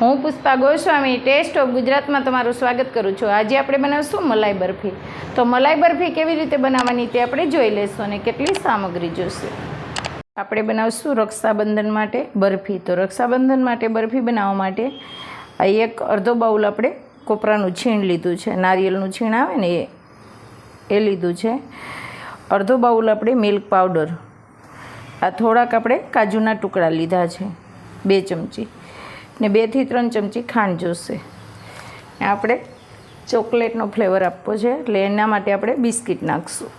હું Pushpa Goswami test of ગુજરાતમાં તમારું સ્વાગત કરું છું. આજે આપણે બનાવશું મલાઈ બરફી. તો મલાઈ બરફી કેવી રીતે બનાવવાની તે આપણે જોઈ લઈશું અને કેટલી સામગ્રી જોઈશે આપણે બનાવશું રક્ષાબંધન માટે બરફી. તો રક્ષાબંધન માટે બરફી બનાવવા માટે આ એક અડધો બાઉલ આપણે કોપરાનું છીણ લીધું છે. નારિયેળનું છીણ આવે ને એ એ લીધું છે. અડધો બાઉલ આપણે મિલ્ક પાવડર. આ થોડાક આપણે કાજુના ટુકડા લીધા છે. બે ચમચી. ને બેથી ત્રણ ચમચી ખાંડ જોશે. આપણે ચોકલેટનો ફ્લેવર આપવો છે, એટલે એના માટે આપણે બિસ્કિટ નાખશું.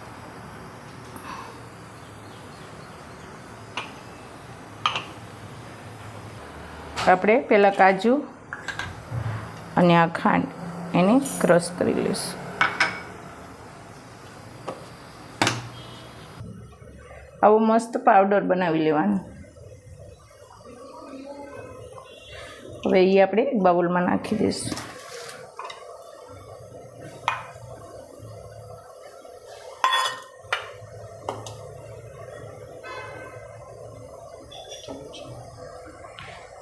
આપણે પહેલાં કાજુ અને આ ખાંડ એને ક્રશ કરી લઈશું. આવો મસ્ત પાવડર બનાવી લેવાનો. હવે એ આપણે બાઉલમાં નાખી દઈશું.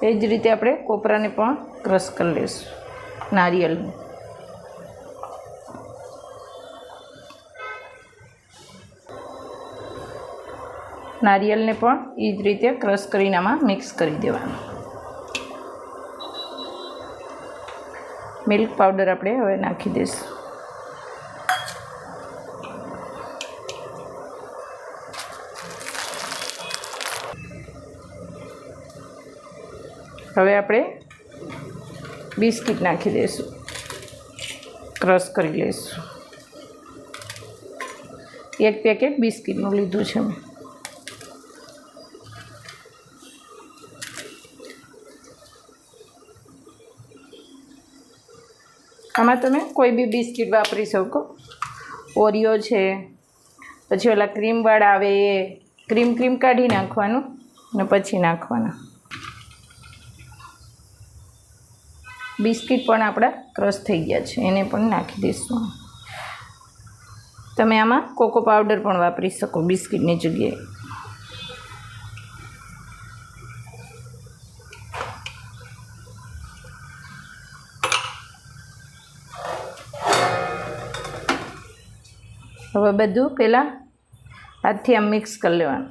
એ જ રીતે આપણે કોપરાને પણ ક્રશ કરી લઈશું નારિયેલનું નારિયેલને પણ એ જ રીતે ક્રશ કરીને આમાં મિક્સ કરી દેવાનું. મિલ્ક પાવડર આપણે હવે નાખી દઈશું. હવે આપણે બિસ્કિટ નાખી દઈશું. ક્રશ કરી લઈશું. એક પેકેટ બિસ્કિટનું લીધું છે. મેં આમાં તમે કોઈ બી બિસ્કિટ વાપરી શકો. ઓરિયો છે, પછી ઓલા ક્રીમવાળા આવે એ ક્રીમ ક્રીમ કાઢી નાખવાનું ને પછી નાખવાના. બિસ્કિટ પણ આપણા ક્રશ થઈ ગયા છે, એને પણ નાખી દઈશું. તમે આમાં કોકો પાવડર પણ વાપરી શકો બિસ્કિટની જગ્યાએ. હવે બધું પહેલાં હાથથી આમ મિક્સ કરી લેવાનું.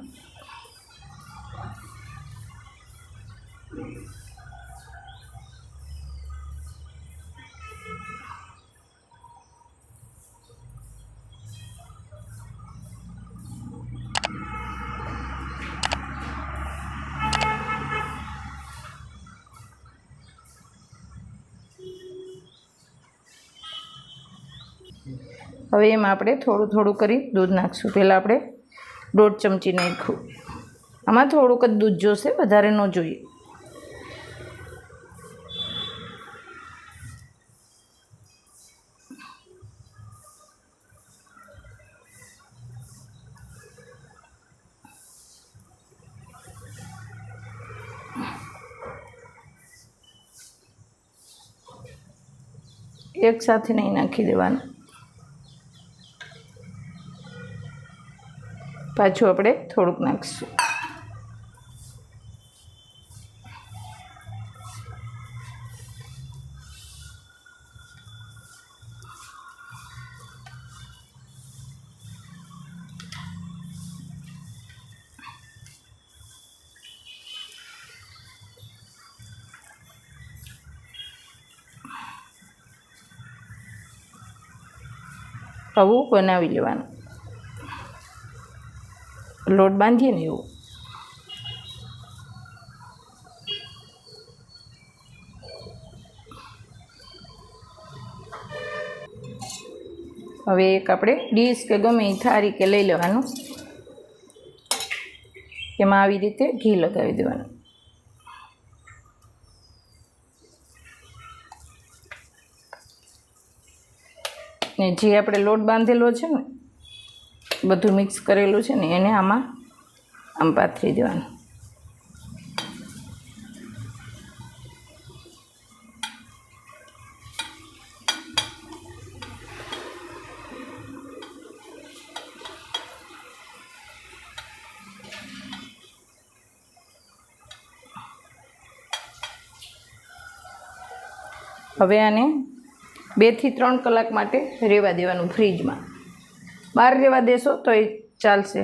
હવે એમાં આપણે થોડું થોડું કરી દૂધ નાખશું. પહેલાં આપણે દોઢ ચમચી નાખ્યું. આમાં થોડુંક જ દૂધ જોશે, વધારે ન જોઈએ. એક સાથે નહીં નાખી દેવાનું. પાછું આપણે થોડુંક નાખીશું. આવું બનાવી લેવાનું. લોટ બાંધીએ ને એવું. હવે એક આપણે ડીશ કે ગમે એ થારી કે લઈ લેવાનું. એમાં આવી રીતે ઘી લગાવી દેવાનું. ને જે આપણે લોટ બાંધેલો છે ને બધું મિક્સ કરેલું છે ને એને આમાં આમ પાથરી દેવાનું. હવે આને બેથી ત્રણ કલાક માટે રહેવા દેવાનું ફ્રીજમાં બહાર રહેવા દેશો તો એ ચાલશે.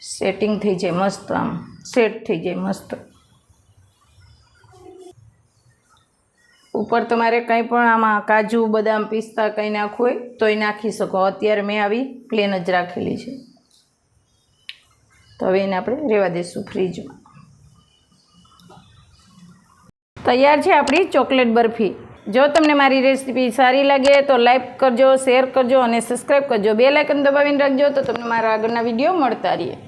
સેટિંગ થઈ જાય મસ્ત આમ. સેટ થઈ જાય મસ્ત. ઉપર તમારે કંઈ પણ આમાં કાજુ, બદામ, પિસ્તા કંઈ નાખવું હોય તોય નાખી શકો. અત્યારે મેં આવી પ્લેન જ રાખેલી છે. તો હવે એને આપણે રહેવા દઈશું ફ્રીજમાં તૈયાર છે આપણી ચોકલેટ બરફી. જો તમને મારી રેસીપી સારી લાગે તો લાઇક કરજો, શેર કરજો અને સબસ્ક્રાઈબ કરજો. બે લાઇકન દબાવીને રાખજો તો તમને મારા આગળના વીડિયો મળતા રહીએ.